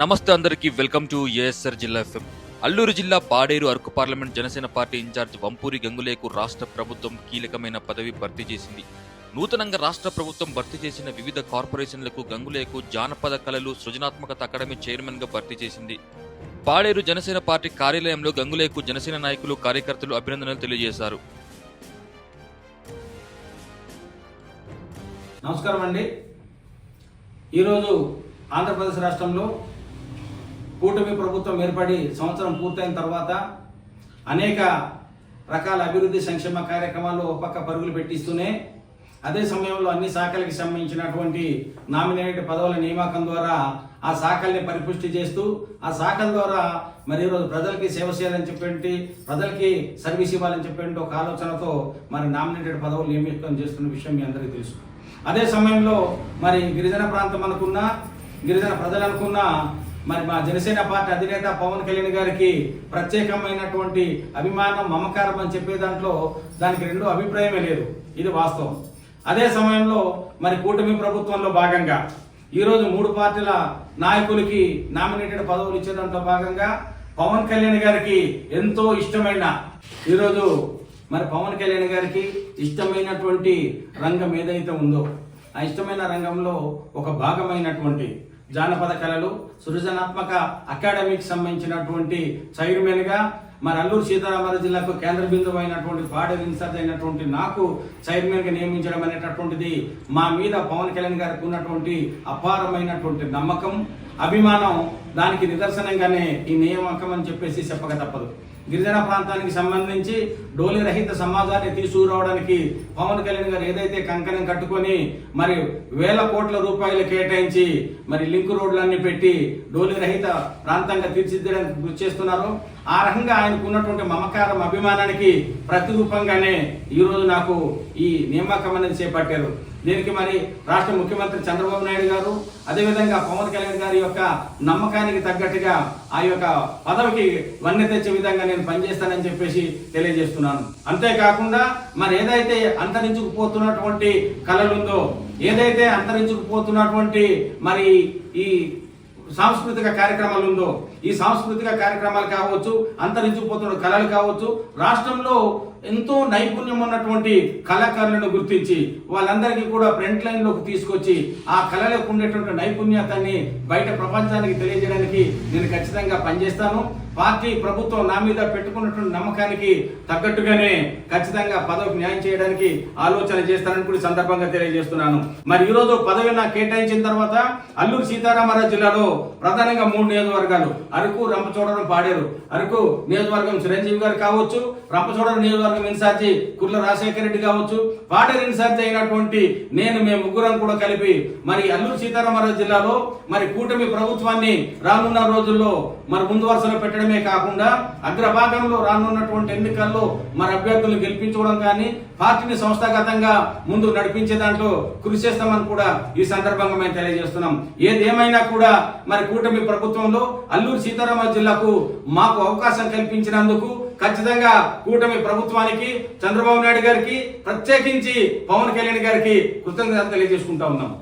నమస్తే అందరికీ welcome to ASR జిల్లా ఎఫ్ఎం. అల్లూరు జిల్లా Paderu Araku parliament Janasena party incharge Vampuri గంగులేకు రాష్ట్ర ప్రభుత్వం కీలకమైన పదవి భర్తీ చేసింది. నూతనంగా రాష్ట్ర ప్రభుత్వం భర్తీ చేసిన వివిధ కార్పొరేషన్లకు గంగులేకు జానపద కళలు సృజనాత్మకత అకాడమీ చైర్మన్గా భర్తీ చేసింది. పాడేరు జనసేన పార్టీ కార్యాలయంలో గంగులేకు జనసేన నాయకులు కార్యకర్తలు అభినందనలు తెలియజేశారు. నమస్కారం అండి. ఈరోజు ఆంధ్రప్రదేశ్ రాష్ట్రంలో కూటమి ప్రభుత్వం ఏర్పడి సంవత్సరం పూర్తయిన తర్వాత అనేక రకాల అభివృద్ధి సంక్షేమ కార్యక్రమాలు ఒక పక్క పరుగులు పెట్టిస్తూనే అదే సమయంలో అన్ని శాఖలకి సంబంధించినటువంటి నామినేటెడ్ పదవుల నియామకం ద్వారా ఆ శాఖల్ని పరిపుష్టి చేస్తూ ఆ శాఖల ద్వారా మరి ఈరోజు ప్రజలకి సేవ చేయాలని చెప్పేంటి ప్రజలకి సర్వీస్ ఇవ్వాలని చెప్పేంటి ఒక ఆలోచనతో మరి నామినేటెడ్ పదవులు నియమితం చేస్తున్న విషయం మీ అందరికీ తెలుసు. అదే సమయంలో మరి గిరిజన ప్రాంతం అనుకున్న గిరిజన ప్రజలు అనుకున్న మరి మా జనసేన పార్టీ అధినేత పవన్ కళ్యాణ్ గారికి ప్రత్యేకమైనటువంటి అభిమానం మమకారం అని చెప్పే దాంట్లో దానికి రెండు అభిప్రాయమే లేదు. ఇది వాస్తవం. అదే సమయంలో మరి కూటమి ప్రభుత్వంలో భాగంగా ఈరోజు మూడు పార్టీల నాయకులకి నామినేటెడ్ పదవులు ఇచ్చేదాంట్లో భాగంగా పవన్ కళ్యాణ్ గారికి ఎంతో ఇష్టమైన ఈరోజు మరి పవన్ కళ్యాణ్ గారికి ఇష్టమైనటువంటి రంగం ఏదైతే ఉందో ఆ ఇష్టమైన రంగంలో ఒక భాగమైనటువంటి జానపద కళలు సృజనాత్మక అకాడమీకి సంబంధించినటువంటి చైర్మన్గా మరి అల్లూరు సీతారామరాజు జిల్లాకు కేంద్ర బిందువు అయినటువంటి పాడేరు ఇన్ఛార్జ్ అయినటువంటి నాకు చైర్మన్గా నియమించడం అనేటటువంటిది మా మీద పవన్ కళ్యాణ్ గారికి ఉన్నటువంటి అపారమైనటువంటి నమ్మకం అభిమానం దానికి నిదర్శనంగానే ఈ నియామకం అని చెప్పేసి చెప్పక తప్పదు. గిరిజన ప్రాంతానికి సంబంధించి డోలి రహిత సమాజాన్ని తీసుకురావడానికి పవన్ కళ్యాణ్ గారు ఏదైతే కంకణం కట్టుకొని మరి వేల కోట్ల రూపాయలు కేటాయించి మరి లింక్ రోడ్లన్నీ పెట్టి డోలి రహిత ప్రాంతంగా తీర్చిదిద్దడానికి కృషి చేస్తున్నారు ఆ రకంగా ఆయనకు ఉన్నటువంటి మమకారం అభిమానానికి ప్రతిరూపంగానే ఈరోజు నాకు ఈ నియామకం అనేది చేపట్టారు. దీనికి మరి రాష్ట్ర ముఖ్యమంత్రి చంద్రబాబు నాయుడు గారు అదేవిధంగా పవన్ కళ్యాణ్ గారి యొక్క నమ్మకానికి తగ్గట్టుగా ఆ యొక్క పదవికి వన్నె తెచ్చే విధంగా నేను పనిచేస్తానని చెప్పేసి తెలియజేస్తున్నాను. అంతేకాకుండా మరి ఏదైతే అంతరించుకుపోతున్నటువంటి కళలుందో ఏదైతే అంతరించుకుపోతున్నటువంటి మరి ఈ సాంస్కృతిక కార్యక్రమాలు ఉందో ఈ సాంస్కృతిక కార్యక్రమాలు కావచ్చు అంతరించిపోతున్న కళలు కావచ్చు రాష్ట్రంలో ఎంతో నైపుణ్యం ఉన్నటువంటి కళాకారులను గుర్తించి వాళ్ళందరికీ కూడా ఫ్రంట్ లైన్లోకి తీసుకొచ్చి ఆ కళలకు ఉండేటువంటి నైపుణ్యతని బయట ప్రపంచానికి తెలియజేయడానికి నేను ఖచ్చితంగా పనిచేస్తాను. పార్టీ ప్రభుత్వం నా మీద పెట్టుకున్నటువంటి నమ్మకానికి తగ్గట్టుగానే ఖచ్చితంగా పదవికి న్యాయం చేయడానికి ఆలోచన చేస్తానని కూడా సందర్భంగా తెలియజేస్తున్నాను. మరి ఈరోజు పదవి నాకు కేటాయించిన తర్వాత అల్లూరు సీతారామరాజు జిల్లాలో ప్రధానంగా మూడు నియోజకవర్గాలు. అరకు రంపచోడవరం పాడేరు. అరకు నియోజకవర్గం చిరంజీవి గారు కావచ్చు రంపచోడవరం నియోజకవర్గం ఇన్ఛార్జి కుర్ల రాజశేఖర రెడ్డి కావచ్చు వాటర్ ఇన్ఛార్జి అయినటువంటి నేను మేము ముగ్గురం కూడా కలిపి మరి అల్లూరు సీతారామరాజు జిల్లాలో మరి కూటమి ప్రభుత్వాన్ని రానున్న రోజుల్లో మరి ముందు వరుసలో పెట్టడమే కాకుండా అగ్రభాగంలో రానున్నటువంటి ఎన్నికల్లో మరి అభ్యర్థులను గెలిపించుకోవడం కానీ పార్టీని సంస్థాగతంగా ముందు నడిపించే దాంట్లో కృషి చేస్తామని కూడా ఈ సందర్భంగా మేము తెలియజేస్తున్నాం. ఏదేమైనా కూడా మరి కూటమి ప్రభుత్వంలో అల్లూరు సీతారామరాజు జిల్లాకు మాకు అవకాశం కల్పించినందుకు ఖచ్చితంగా కూటమి ప్రభుత్వానికి చంద్రబాబు నాయుడు గారికి ప్రత్యేకించి పవన్ కళ్యాణ్ గారికి కృతజ్ఞత తెలియజేసుకుంటా ఉన్నాం.